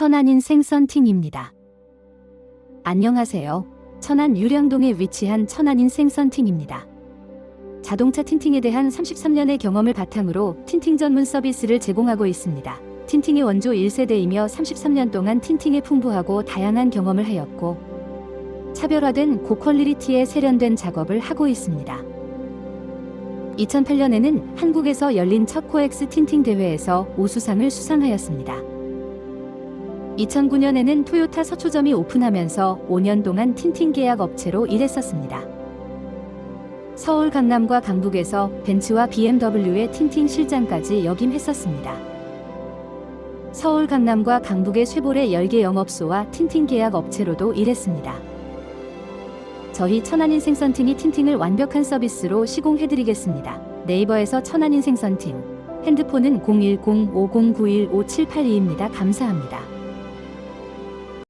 천안인생 썬팅입니다. 안녕하세요. 천안 유량동에 위치한 천안인생 썬팅입니다. 자동차 틴팅에 대한 33년의 경험을 바탕으로 틴팅 전문 서비스를 제공하고 있습니다. 틴팅의 원조 1세대이며 33년 동안 틴팅에 풍부하고 다양한 경험을 하였고 차별화된 고퀄리티의 세련된 작업을 하고 있습니다. 2008년에는 한국에서 열린 첫 코엑스 틴팅 대회에서 우수상을 수상하였습니다. 2009년에는 토요타 서초점이 오픈하면서 5년 동안 틴팅 계약 업체로 일했었습니다. 서울 강남과 강북에서 벤츠와 BMW의 틴팅 실장까지 역임했었습니다. 서울 강남과 강북의 쇠볼의 10개 영업소와 틴팅 계약 업체로도 일했습니다. 저희 천안인생 썬팅이 틴팅을 완벽한 서비스로 시공해드리겠습니다. 네이버에서 천안인생 썬팅, 핸드폰은 010-5091-5782입니다. 감사합니다.